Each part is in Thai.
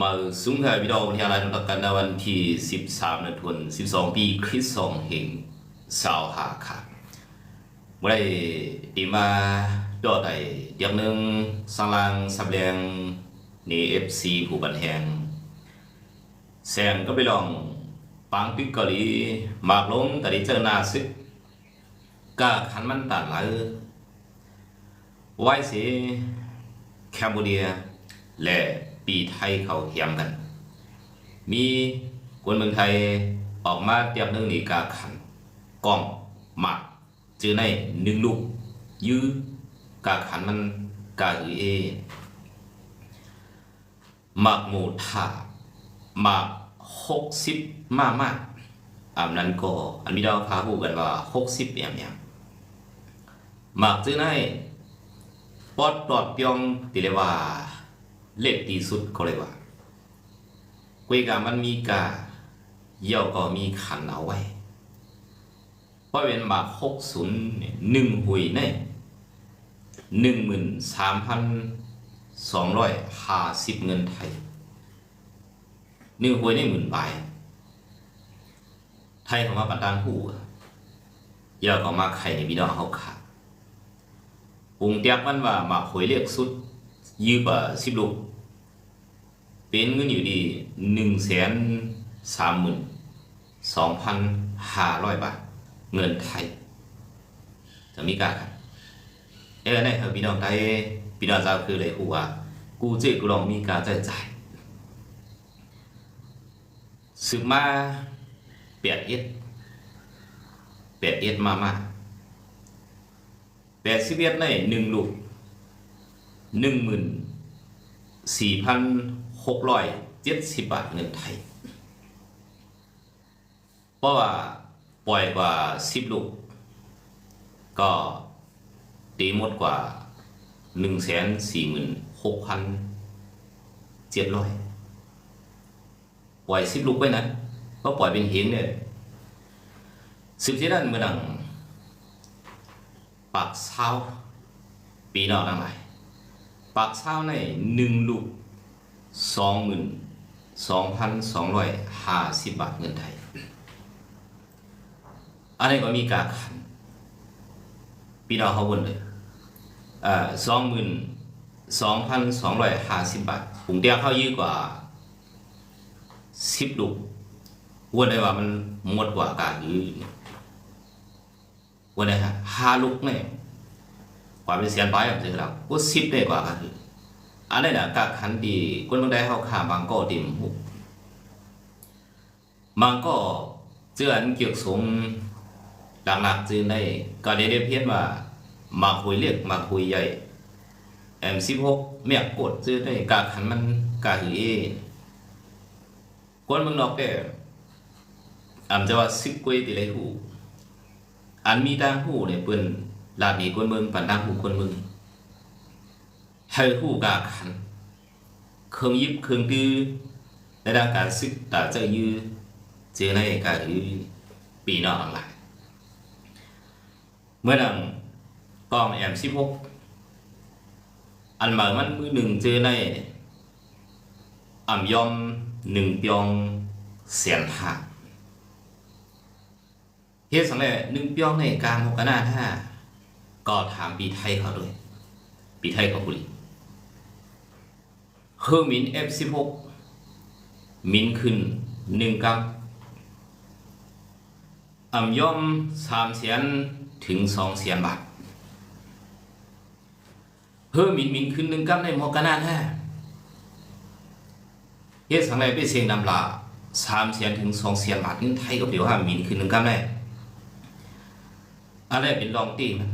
มาสูงค่ะพี่น้องที่อะไรนักกันในวันที่ 13เดือนธันวาคม12 ปีคริสต์ศักราชแห่งสาวหาค่ะเมื่อไรดีมาดอดไอเดียงหนึงสังลางสับแรงนี่ FC ผู้บันแหงแซงก็ไปลองปังปิกเกาหลีหมากลงแต่ได้เจอหน้าซึกก็ขันมันตัดหลายไว้สิแคมโบเดียและ ปีไทยเขาเทียมกัน มีคนเมืองไทยออกมาเตรียมเรื่องนี้กาขันกล้องหมักจือในหนึ่งลูก ยื้อกาขันมันกาอือเอหมักหมูท่าหมักหกสิบมากมากอันนั้นก็อันมีดาวพาหูกันว่าหกสิบอย่างอย่างหมักจื้อในปอดปลอดเปียงติเลยว่า เล็กที่สุดก็เลยว่ากุยกามันมีกาเยี่ยวก็มีขันเอาไว้เพราะเป็นบาทหกศูนย์หนึ่งหุยเนี่ยหนึ่งหมื่นสามพันสองร้อยห้าสิบเงินไทยหนึ่งหุยในหมื่นใบไทยเขามาปันดานหูเยี่ยวก็มาไข่ในพี่น้องเขาขาดปุงเตียกมันว่ามาหวยเรียกสุด ยืบอะสิบลูกเป็นเงินอยู่ดีหนึ่งแสนสามหมื่นสองพันห้าร้อยบาท เงินไทยจะมีกาครับเออเนี่ยพี่น้องไทยพี่น้องเจ้าคือเลยกูว่ากูเจ๊กูลองมีกาจ่ายจ่ายสึกมาเปียดเอ็ดเปียดเอ็ดมามาแปดสิบเอ็ดในหนึ่งลูก หนึ่งหมื่นสี่พันหกร้อยเจ็ดสิบบาทเงินไทย เพราะว่าปล่อยกว่าสิบลูก ก็ตีหมดกว่าหนึ่งแสนสี่หมื่นหกพันเจ็ดร้อยปล่อยสิบลูกไว้นะก็ปล่อยเป็นเหงเนี่ยสิบที่นั่นเมื่อดังปากเช้าปีนอกทั้งหลาย ปากเช้าในหนึ่งลูกสองหมื่นสองพันสองร้อยห้าสิบบาทเงินไทย อันนี้ก็มีการขันพี่น้องเขาบนเลยสองหมื่นสองพันสองร้อยห้าสิบบาทผมเดียวเข้ายืดกว่าสิบลูกวนได้ว่ามันหมดกว่าการยืดวันนี้ฮะห้าลูกเนี่ย กว่าเป็นเสียนไปแบบนี้แล้วก็สิบได้กว่าก็คืออันนี้นะกักขันดีคนบางได้เขาขาบางก็ดิมหุบางก็เจืออันเกี่ยวสมหลักๆจือในก็ได้เรียกเพี้ยนว่ามาคุยเรียกมาคุยใหญ่แอมสิบหกเมียกดจือได้กักขันมันกาหือเอคนเมืองนอกแต่อำจะว่าสิบกวยติเลยหูอันมีทางหูเนี่ยเปิ้น ลาดนี้คนเมืองปันดังหูคนเมืองให้หูกาขันเครื่องยิบเครื่องดื้อในด้านการศึกตาเจอยือเจอในการยือปีนอกหลายเมื่อดังกองแอมสิบหกอันหมามันมือหนึ่งเจอในอ่ำยอมหนึ่งเปียงเสียนหาเฮ็ดสังเลยหนึ่งเปียงในกลางหกกันหน้าท่า ก็ถามปีไทยเขาด้วย ปีไทยเขาบุรีเครื่องมิน F16 มินขึ้นหนึ่งกัมอ่ำย่อมสามเสียนถึงสองเสียนบาทเพิ่มมินมินขึ้นหนึ่งกัมในมอกกันหน้าท่าเฮ็ดสังเลยไปเสียงดำลาสามเสียนถึงสองเสียนบาทเงินไทยก็เดี๋ยวห้ามินขึ้นหนึ่งกัมได้อะไรเป็นรองตีมัน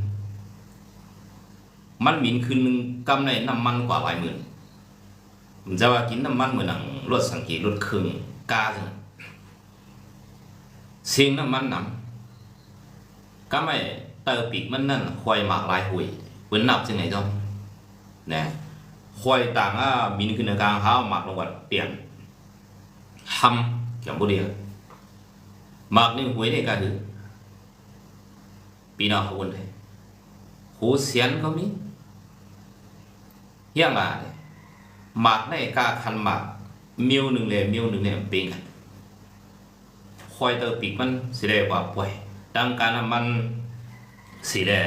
มันหมินคืนหนึ่งกำในน้ำมันกว่าหลายหมื่นผมจะว่ากินน้ำมันเหมือนหนังรถสังเกตรถเครื่องกาจังเสียงน้ำมันนำก็ไม่เตอปีกมันนั่นควยหมากลายหุยเปิ้นนับจังไงจ้องนะควยต่างอะมินขึ้นกลางเท้าหมากลงวัดเปลี่ยนทำอย่างบุเรียหมากนี่หวยในการถือปีนอขาวนเลยหูเสียนก็มี เฮี้ยงาเลยหมากในกาคันหมากมิวหนึ่งเลยมิวหนึ่งเนี่ยป็นกันคอยเตอปีกมันสิได้กว่าป่วยดังการมันสิได้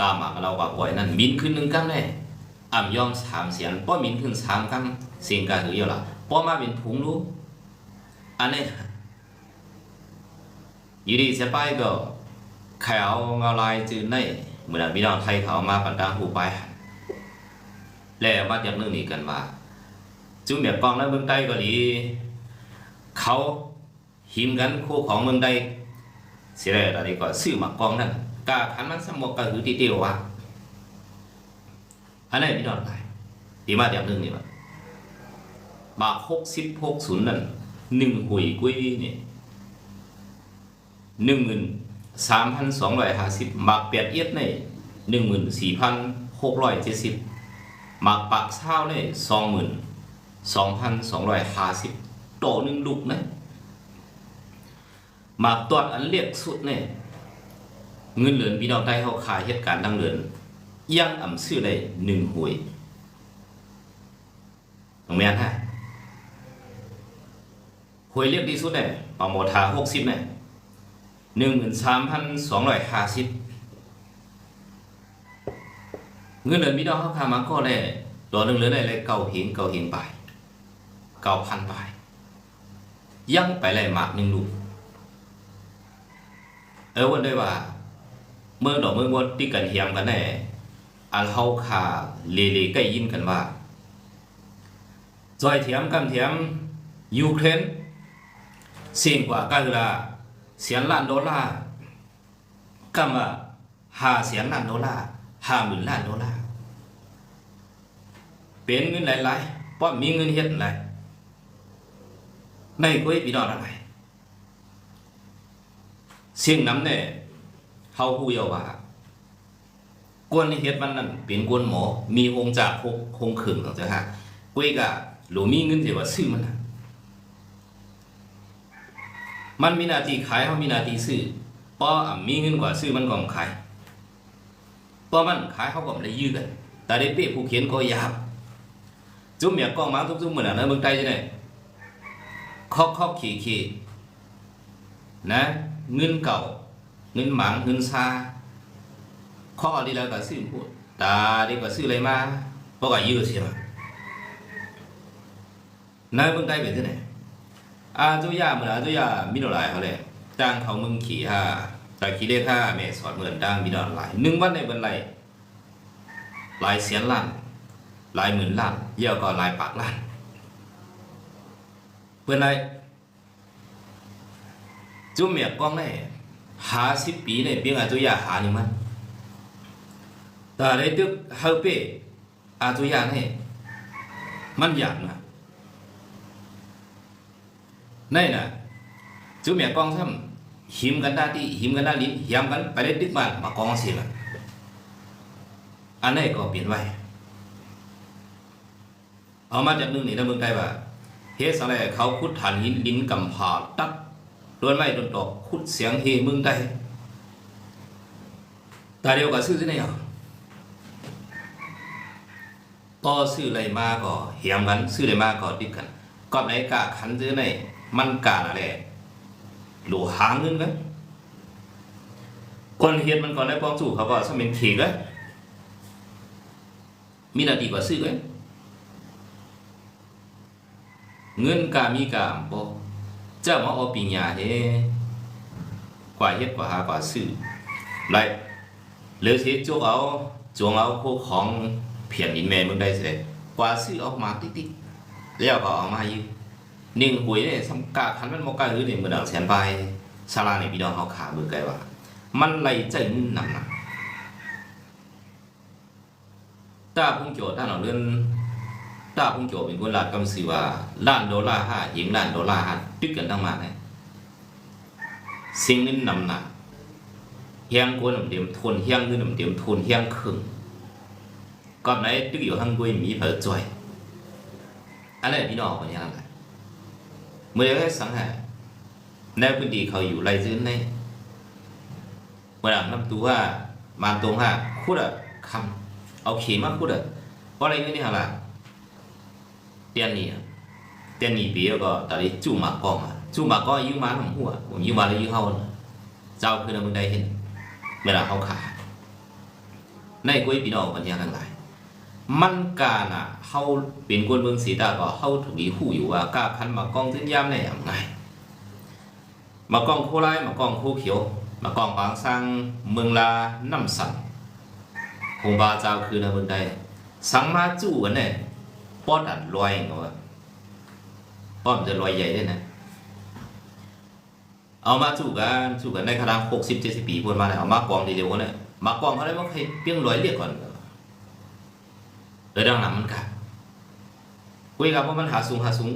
กาหมากเรากว่าป่วยนั่นมินขึ้นหนึ่งกังเลยอ่ำยอมสามเสียนป้อมินขึ้นสามกังเสียงกาถือเยอะละป้อมาเป็นถุงรู้อันนี้อยู่ดีเสียไปก็ใครเอาเงาลายจืดในเหมือนพี่น้องไทยเขามาปันดาหูไป แล้วมาจากเรื่องนี้กันว่าจุ่มแบบกองแล้วเมืองใต้ก็ดีเขาหิมกันคู่ของเมืองใดเสียอะไรก็ซื้อมากองนั่นกาขันมันสมกก็คือที่เดียวว่าอันนี้นพี่น้องไปดีมาจากเรื่องนี้ว่าบาหกสิบหกศูนย์นั่นหนึ่งหุยกุ้ยนี่หนึ่งหมื่นสามพันสองร้อยห้าสิบบาทเปียดเอียดในหนึ่งหมื่นสี่พันหกร้อยเจ็ดสิบ หมักปักเช้าเนี่ยสองหมื่นสองพันสองร้อยห้าสิบโตหนึ่งลูกนะหมักตอดอันเรียกสุดเนี่ยเงินเหลือนพี่น้องได้เขาขายเหตุการณ์ดังเดือนยังอ่ำซื้อได้หนึ่งหวยตรงแม่นฮะหวยเรียกดีสุดเนี่ยปาโมทาหกสิบเนี่ยหนึ่งหมื่นสามพันสองร้อยห้าสิบ เงินเดือนพี่น้องเขาพามาก็เลยตัวหนึ่งเหลือได้เลยเก่าเห็นเก่าเห็นไปเก่าพันไปยังไปเลยหมากหนึ่งลูกเออวันได้ว่า เมื่อดอกเมื่อวันที่กันเฮียมกันแน่อันเฮาขาเลเลใกล้ยินกันว่าจอยเทียมกันเทียมยูเครนเสี่ยงกว่าก็คือละเสียนล้านดอลลาร์ก็มาหาเสียนล้านดอลลาร์ ห้าหมื่นล้านดอลลาร์เป็นเงินหลายๆเพราะมีเงินเฮ็ดหลายในกุ้ยพี่น้องอะไรเสียงน้ำเนี่ยเฮาฮู้อยู่ว่ากวนเฮ็ดมันนั่นเป็นกวนหมอ มีองค์จากคงงขึงจังฮะกุ้ยก็หลูมีเงินสิว่าซื้อมันนะมันมีนาทีขายเฮามีนาทีซื้อเพราะอะมีเงินกว่าซื้อมันก็ขาย เพราะมันขายเขาก็ไม่ได้ยื้อกันแต่ได้เปี้ผู้เขียนก็ยาบจุ่มเมียกล้องมาทุกๆเหมือนนะไรเมืองไทยจะไหนคอกคอกขี่ขี่นะเงินเก่า เงินหมังเงินซาข้อดีแล้วก็ซื้อพูดตาดีก็ซื้ออะไรมาเพราะก็ยื้อใช่ไหมนายเมืองไทยเป็นที่ไหนอาจุยาเหมือนอาจุยามีหลายเขาเลยจ้างเขามึงขี่ห้า ต่คิดได้ค่าแม่สอนเหมือนดังมีดอนหลายหนึ่งวันในบันไลหลายเสียนล้านหลายหมื่นล้านเยี่ยวก็หลายปากล้านเพื่อนไรจุ่มเมียกล้องได้หาสิบปีในเพียงอาจุยาหาหนึ่งมันแต่ได้ตึกเฮาเป้อาจุยาเนี่ยมันอยากนะนี่นะจุ่มเมียกล้องซ้ำ หิมกันได้ที่หิมกันได้ลิ้นหิมกันไปได้ดึกมามากองเสียมันอันนี้ก็เปลี่ยนไว้เอามาจากนึงนี่นะเมืองไทยว่าเฮสอะไรเขาคุดฐานหินลิ้นกำผาตักโดนไม้โดนตอกคุดเสียงเฮเมืองไทยตาเดียวกับซื้อที่ไหนอะต่อซื้ออะไรมาก็เหียมกันซื้ออะไรมาก็ติดกันก็ไหนกะขันซื้อไหนมันกะอะไร หลูหาเงินกันคนเฮ็ดมันก่อนได้ป้องสู้เขาก็สมินถีกันมีหนาทีกว่าซื้อกันเงินกามีกามบ่เจ้ามาเอาปิญญาเด้กว่าเฮ็ดกว่าหากว่าซื้อไรเหลือเสิจกเอาจวงเอาพวกของเพียนอินแม่มึงได้สิกว่าซื้อออกมาติ๊กๆแล้วก็เอามาอยู่ หนึ่งหวยเนี่ยสำกาคันมันมกาหรือเนี่ยมือดังแสนไปซาลาเนี่ยพี่น้องเขาขาเบือไกลว่า มันไหลใจหนักหนักตาพุ่งโจท่านเอาเรื่องตาพุ่งโจเป็นคนลาดกำสีว่าล้านดอลลาร์ห้าหญิงล้านดอลลาร์ห้าตึกกันทั้งมาเนี่ยสิ่งนี้นำหนักเฮียงกวนน้ำเดียมทนเฮียงเงินน้ำเดียมทนเฮียงครึ่งก่อนไหนตึกอยู่ห้างกุยมีเผยจ่อยอะไรพี่น้องคนนี้อะไรเมื่องหารในพื้นที่เขาอยู่ไรซื้อในเมื่อหลังน้ำตัวว่ามาตรงว่าคุดอะ මුලයේ සංහය නැ පුදී කවු ලයි ජෙන්නේ මලම් නම් තුවා maan tông ha khu đờ khăm ao khí mà khu đờ có lấy cái này là tiền nhỉ tiền nhỉ bia có tại đi chú mà con à chú mà con yêu má không hua cũng yêu má là yêu hao nữa giao cứ là mình đây hết mình là hao khả này quý vị nào còn nhà thằng lại มึงได้เห็นเวลาเฮาขายในกุ้ยพี่น้องปัญญาทั้งหลายนกาน่ะเฮาเป็นคนเมืองศรีตาก็เฮาถูกดีฮู้อยู่ว่ากาพันมากองถึงยามได้อย่างไงมากองโคไลมากองโคเขียวมากองบางสร้างเมืองลาน้ำสันคงบาเจ้าคือในเมืองใดสังมาจู่กันเนี่ยป้อนอันลอยเนาป้อนมันจะลอยใหญ่ด้วยนะเอามาจู่กันจู่กันในขนาดหกสิบเจ็ดสิบปีพูดมาเนี่ยเอามากองทีเดียวกันเนี่ยมากองเขาได้ว่าใครเปี้ยงลอยเรียกก่อน เออดังนั้นมันกันคุยกับว่ามันหาสูงหาสูง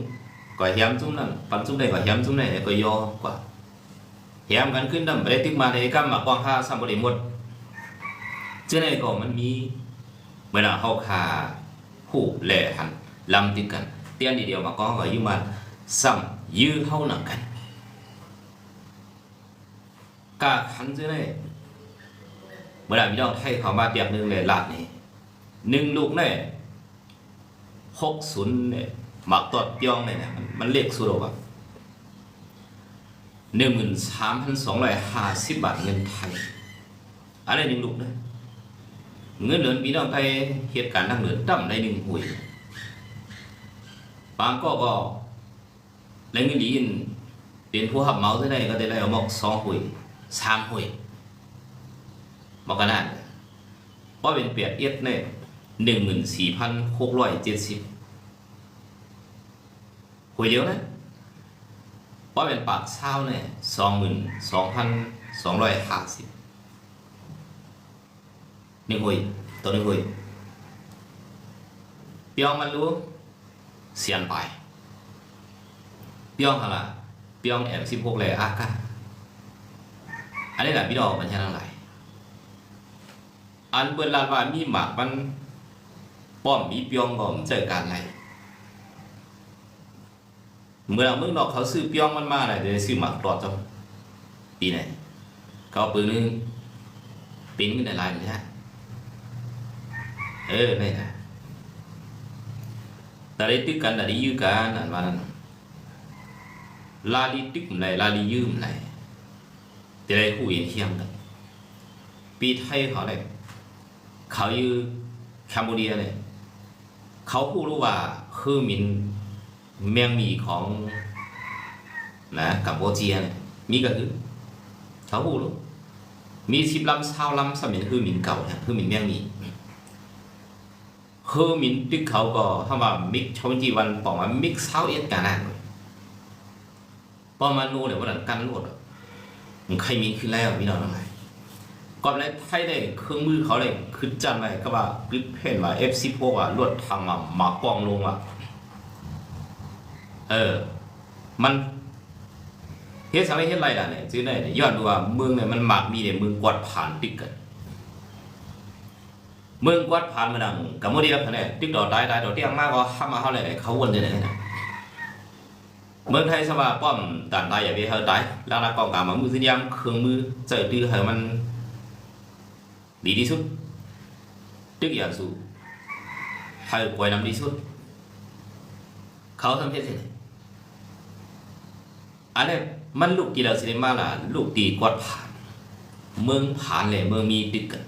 ก็เฮียมจุ้มนั่นปันจุ้มได้ก็เฮียมจุ้มได้ก็ย่อกว่าเฮียมกันขึ้นดำไปได้ตึกมาในกำมากองห้าสามบริหมดเจ้าในก็มันมีเวลาเข้าคาหูแหล่หันลำติดกันเตี้ยนเดียวมากองก็ยืมมันซ้ำยื้อเข้าหนังกันกาขันเจ้าในเมื่อไหร่พี่น้องให้เขามาเปียกหนึ่งเลยลาดนี่ หนึ่งลูกเนี่ยหกศูนย์เนี่ยหมักตอดยองเนี่ยมันมันเลขสุดหรอกหนึ่งหมื่นสามพันสองร้อยห้าสิบบาทเงินไทยอะไรหนึ่งลูกนะเงินเหลือนพี่น้องไทยเหตุการณ์ทั้งเหลือตั้มได้หนึ่งหวยบางก็ก็แรงเงินดีนเป็นผู้หับเมาส์ที่ได้ก็ได้ได้เอาหมอกสองหวยสามหวยหมอกกันนั่นเพราะเป็นเปียกเอียดเนี่ย หนึ่งหมื่นสี่พันหกร้อยเจ็ดสิบหวยเดียวนะเพราะเป็นปากเช้าเนี่ยสองหมื่นสองพันสองร้อยห้าสิบหนึ่งหุยตัวหนึ่งหุยเปียงมันรู้เสียนไปเปียงอะไรเปียงแอมสิบหกเลยอากาอันนี้แหละพี่ดอกมันแค่นั้นไรอันเปิดลาว่ามีหมากมัน ป้อมมีเปียงก็มันเจอกันไรเมื่อเมืองนอกเขาซื้อเปียงมันมาเลยเดี๋ยวซื้อหมากรอดจ้ะปีไหนเขาปืนนึงปิ้นขึ้นในลายเลยฮะเออนี่นะแต่ได้ตึกกันแต่ได้ยื้อกันอันว่านั้นลาลีตึกมันไรลาลียืมไรแต่ได้หูเห็นเทียมกันปีไทยเขาเนี่ยเขายื้อแคมโบเดียเนี่ย เขาพูดรู้ว่าคือมินเมียงมีของนะกัมพูชีเนี่ยมีก็คือเขาพูดรู้มีสิบลำเช้าลำสมัยคือมินเก่าเนี่ยคือมินเมียงมีคือมินตึกเขาก็ถ้าว่ามิกชาวจีวันบอกว่ามิกเช้าเอ็ดกันนะพอมาโน่เนี่ยวันนั้นกันรวดอะมันใครมีขึ้นแล้วพี่น้องทั้งหลาย ก่อนในไทยได้เครื่องมือเขาเลยคือจำไว้ก็ว่ากริปเพนว่า F16 อะลวดทางอะหมากกองลงอะเออ มันเฮ็ดสังเฮ็ดไรล่ะเนี่ยซื้อได้เนี่ยย้อนดูว่าเมืองเนี่ยมันมักมีเนี่ยเมืองกวาดผ่านติดกันเมืองกวาดผ่านมาดังกัมพูเดียเนี่ยติ๊กดอกได้ได้ดอกเตี้ยงมากก็ห้ามาเฮาเลยเขาวนได้เลยนะเมืองไทยสว่าป้อมด่านใดอย่าไปเฮาได้แล้วนะกองกลางมามือสิยามเครื่องมือใจอดื้อให้มัน ดีที่สุดตึกอย่างสูให้ปล่อยน้ำดีสุด เขาทำเฮ็ดเสร็จอันนี้มันลูกกีฬาซินิมาล่ะลูกตีกวาดผ่าน เมืองผ่านเลยเมืองมีติดกัน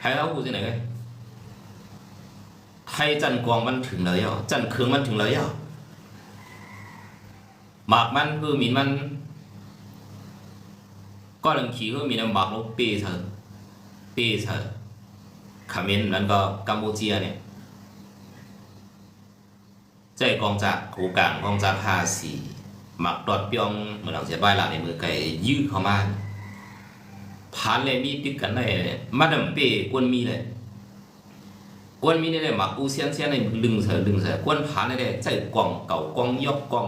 ให้เราพูดที่ไหนกันไทยจันกวางมันถึงเลยอะจันเคืองมันถึงเลยอะหมากมันคือมีมัน ก็ลังขี่คือมีน้ำหมากลูกปีเธอ ปีเธอเขมรแล้วก็กัมพูเชียเนี่ยใจกองจากกูกลางกองจากห้าสี่หมักดอดเปียงเหมือนหลังเสียบ้ายหลังในมือไก่ยื้อเข้ามาผ่านเลยมีติดกันได้เลยมาดำเป้กวนมีเลยกวนมีเนี่ยหมักกูเซียนเซียนในลึงเสือลึงเสือกวนผ่านเลยใจกองเก่ากองยกกอง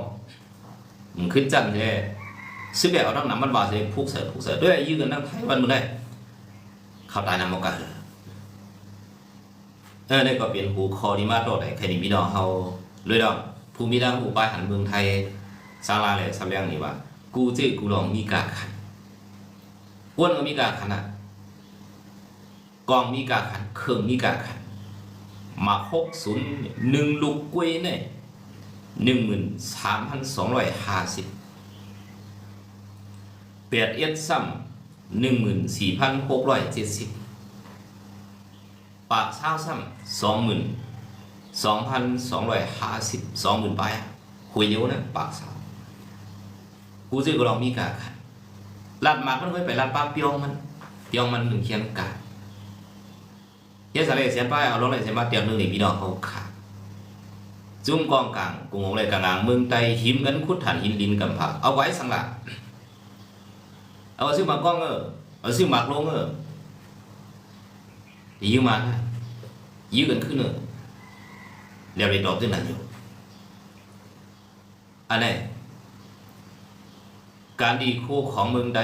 มันขึ้นจันเลยซื้อแบบเอาทั้งน้ำมันบาเสียพุกเสือพุกเสือด้วยยื้อกันทั้งไทยวันมึงได้ เข้าตายน้ำมกันเออนี่ก็เป็นหูคอที่มาโดดไอ้ใครนี่พี่น้องเขาเลยดอกภูมิดังอุปาหันเมืองไทยซาลาเลยสำเรียงนี่ว่ากูเจ้กูลองมีกาขันอ้วนก็มีกาขันอะกองมีกาขันเครื่องมีกาขันมักหกศูนย์หนึ่งลูกกล้วยเนี่ยหนึ่งหมื่นสามพันสองร้อยห้าสิบแปดเอ็ดซ้ำ หนึ่งหมื่นสี่พันหกร้อยเจ็ดสิบปากเช้าซ้ำสองหมื่นสองพันสองร้อยห้าสิบสองหมื่นไปอะคุยเยอะนะปากเช้ากูซื้อก็ลองมีกาขันลาดหมากมันเคยไปลาดป้าเปียงมันเปียงมันหนึ่งเขียนกาเฮ็ดสาเลเสียนป้ายเอาลงเลยเสียมาเตรียมหนึ่งนี่พี่น้องเขาขาดจุ่มกองกลางกุงงเลยกลางเมืองไตหิมกันคุดฐานหินดินกำผักเอาไว้สังละ เอาซื้อมากล้องเออเอาซื้อมากลงเออยืมมานะยืมกันขึ้นเออเรียบเรียดอกที่นั่นอยู่อันนี้การดีคู่ของเมืองใด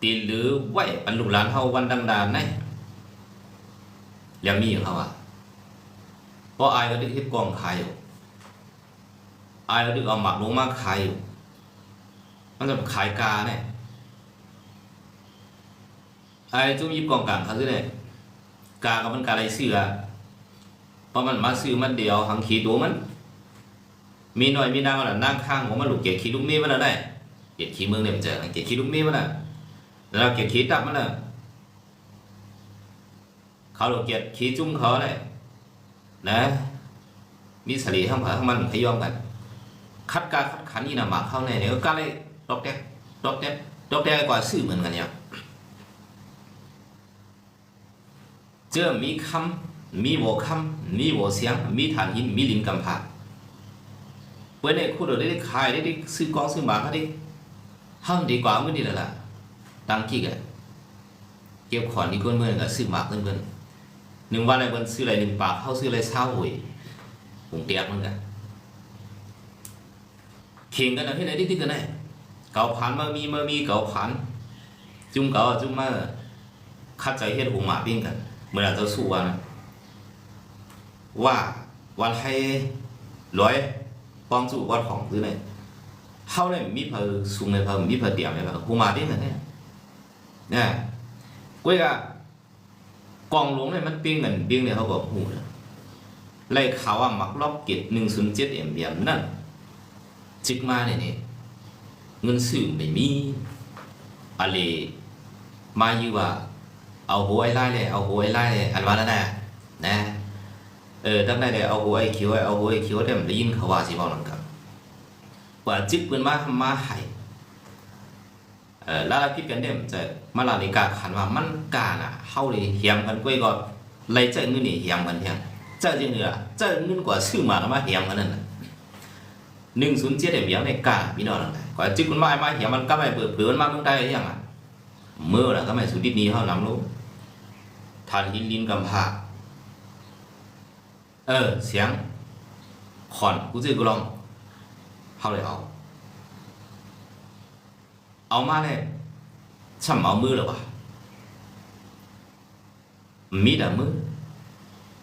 ตีหรือไหวปันลูกหลานเฮาวันดังดานไหนแล้วมีของเขาอะเพราะอายก็ได้เฮ็ดกองขายอยู่อายก็ได้เอาหมักลงมาขายอยู่ มันจะขายกาเนี่ยอายจุ่มยิบกองกลางเขาซื้อเนี่ยกากับมันกาอะไรซื้ออะเพราะมันมาซื้อมันเดียวหังขีตัวมัน มีหน่อยมีนางมันนะนั่งข้างของมันลูกเกียรขี้ลูกมีมันน่ะได้ เกียรขี้เมืองเนี่ยมันเจอเกียรขี้ลูกมีมันน่ะแล้วเกียดขีตับมันน่ะเขาเราเกียดขีจุ้มเขาเลยนะ มีสลีทั้งผาทั้งมันขยอมกัน คัดกาคัดขันนี่นะหมากเข้าในเนี่ยก็กล้าเลย ดอกแดกดอกแดกดอกแดกกว่าซื่อเหมือนกันเนี่ยเจอมีคำมีโวคำมีโวเสียง มีฐานหินมีลิงกำผาเว้นในคู่เราได้ขายได้ซื้อกองซื้อหมากเขาได้ห้ามดีกว่ามื่อนี้แหละล่ะตังกี่กะเก็บขอนนี่ก้นเมื่อนก็ซื้อหมากเพิ่นเพิ่นหนึ่งวันอะไรเพิ่อนซื้ออะไรหนึ่งปากเข้าซื้ออะไรเช้าหวยผมเตียกมันกันเข่งกันนะที่ไหนที่ที่กันแน่ เก่าผ่านมามีเมามีเก่าผ่านจุ่มเก่าจุ่มมาคัดใจเฮ็ดหูหมาปิ้งกันเมื่อเราจะสู้ว่านว่าวันให้ร้อยปองสู้วันของหรือไงเฮาเนี่ยมีเพอสูงในเพอมีเพอเดียมในเพอหูมาได้เหมือนเนี่ยเนี่ยกุ้ยกะกองหลวงเนี่ยมันปิ้งเงินปิ้งเนี่ยเขาบอกหูนะไล่ข่าว่ามักล็อกเกตหนึ่งศูนย์เจ็ดเอ็มเบียมนั่นจิกมาเนี่ยนี่ เงินซื้อไม่มีอะไรมาอยู่ว่า เอาหัวไอ้ไล่เลยเอาหัวไอ้ไล่เลยอันว่าแล้วนะนะเออตั้งได้เลยเอาหัวไอ้เขียวเอาหัวไอ้เขียวได้มันได้ยินเขาว่าสิบอกนั่นครับว่าจิตเปิ้นมาทำมาให้เออแล้วเราคิดกันเด้มจะมาลานิกาขันว่ามันกาน่ะเฮาเลยเหียมกันก้วยก็เลยเจอเงินนี่เหียมกันเพียงเจอจริงเหรอเจอเงินกว่าซื้อมาแล้วมาเหียมกันนั่น น่ะ107เอ็มยังในกาพี่น้องนั่นแหละกว่าจิตคุณมามาเหียมันก็ไม่เปิดเปลือนมาเมืองไทยยังอะเมื่อน่ะก็ไม่สุดที่นี้เฮาน้ำรู้ทานหินลินกำพาเออ เสียงขอนกูซื้อกูลองเขาเลยเอา เอามาเลยช่ำเอามือหรอวะมีแต่มือ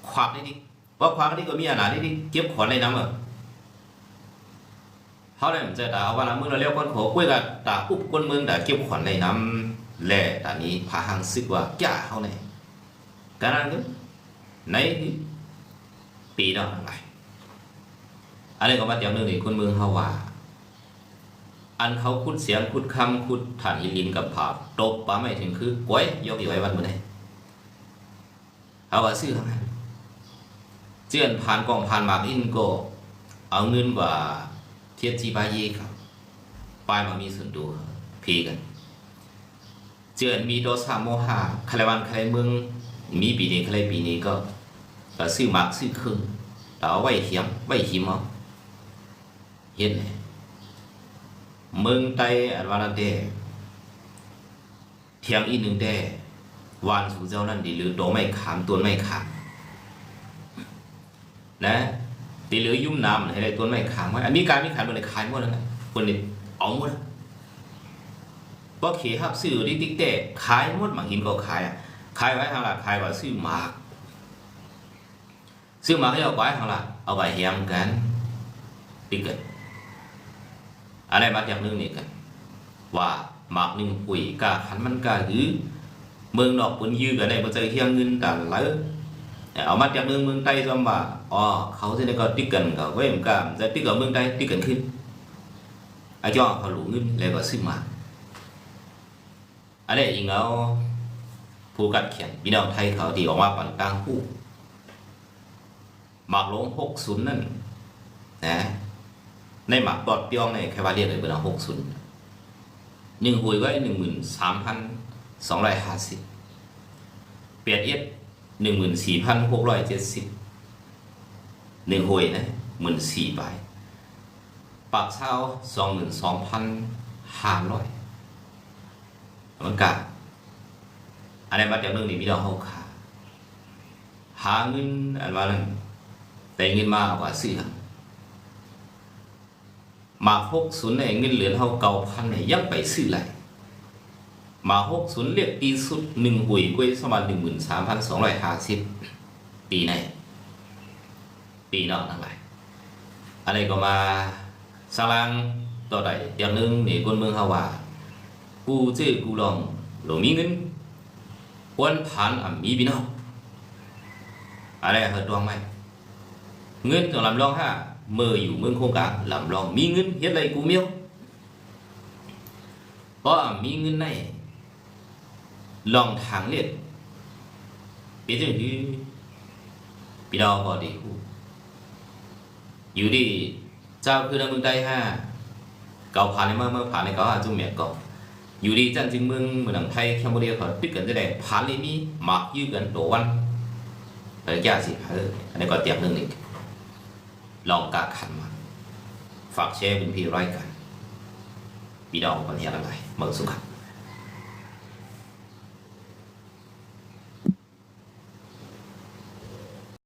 ควักได้ดิว่าควักได้ก็มีอะไรได้ดิเก็บขอนในน้ำอะ เขาเลยมันจะด่าเอาว่าละมือเราเรียกคนโขกุ้ยกับด่าปุ๊บคนเมืองด่าเก็บขอนในน้ำแหล่ตอนนี้พาหังซึกว่าแก่เขาเนี่ยการนั้นก็ในปีนั้นอะไรอันนี้ก็มาเดี๋ยวหนึงนี่คนเมืองเฮาว่า อันเขาคุดเสียงคุดคำคุดฐานหินลินกับผาตบปาไม่ถึงคือกวยยกอีไว้วันมื้อไหนเขาว่าซื้อทำไมเจียนผ่านกองผ่านหมากอินโกเอาเงินกว่า เทียบจีบาเย่ครับปลายมามีส่วนดูพีกันเจือนมีโดสาโมหะคาเลวันคาเลเมืองมีปีนี้คาเลปีนี้ก็ก็ซื้อมากซื้อครึ่งแต่อาไว้เหียมไว้หิมเอาเห็นไหมเมืองไตอันวานเดเทียงอีหนึ่งแดวานสู่เจ้านั่นดีหรือโดไม่ขามตัวไม่ขามนะ ตีเหลือยุ่มน้ำให้ได้ตัวไม่ขามไว้อันมีการมีขายบนในขายหมดแล้วนะคนนี้เอาหมดเพราะเขียหับซื้อดิติ๊กแต่ขายหมดบางหินก็ขายอะขายไว้ทางหลักขายว่าซื้อหมากซื้อหมากให้เอาไว้ทางหลักเอาไว้เฮียมกันติ๊กเกิดอะไรมาอย่างนึงนี่กัน ว่าหมากหนึ่งปุ๋ยกาขันมันกาหรือเมืองนอกปนยื้อกันในบ่เจอเที่ยงเงินกันแล้ว ở mắt chạm nương mương tây xong mà ờ เขา sẽ có tích cần cả với em cảm sẽ tích ở mương tây tích cần ขึ้น ai cho họ lũ ngưng lại có sức mà anh ấy ingao ผู้กัดเขียนพี่น้องไทยเขาที่ออกมาปั่นกลางผู้หมากลงหกศูนย์นั่นนะในหมากปลอดเปียวในแค่ว่าเรียกเลยเป็นหกศูนย์หนึ่งหวยไว้หนึ่งหมื่นสามพันสองร้อยห้าสิบเปียดเอียด หนึ่งหมื่นสี่พันหกร้อยเจ็ดสิบหนึ่งหวยนะหมื่นสี่ใบปากเช้าสองหมื่นสองพันห้าร้อยมันกะอันนี้มาจากเรื่องนี้พี่น้องเขาขาหาเงินอันว่านั้นแต่เงินมาเอากว่าซื้อหลังมาหกศูนย์ในเงินเหรียญเขาเก่าพันเนี่ยยังไปซื้อไหล มาหกศูนย์เรียกตีสุดหนึ่งหุยกวยสมาหนึ่งหมื่นสามพันสองร้อยห้าสิบปีในปีนอกทั้งหลายอะไรก็มาสร้างต่อใดอย่างหนึงในคนเมืองเขาวากูเจ้กูลองหลงมีเงิน quân phán ở mỹ bí nào ở đây hợp đoan mày nguyên thường làm long ha mơ อยู่เมืองโครงการ làm long มีเงินเฮ็ดอะไรกูเมียวเพราะมีเงินใน ลองทางเลียดเป็นจังที่พี่น้องก็ดีคู่อยู่ดีเจ้าคือในเมืองใดห้าเก่าผ่านในเมื่อเมื่อผ่านในเก่าหาจุ่มเมียก่อนอยู่ดีจันจึงเมืองเมืองไทยแคมโบเดียเขาติดกันจะได้ผ่านเลยมีหมักยื้อกันโดวันระยะสิเอออันนี้ก็เตรียมเรื่องนี้ลองกาขันมาฝากแชร์เป็นพี่ร้อยกันพี่น้องคนนี้อะไรเมืองสุขัน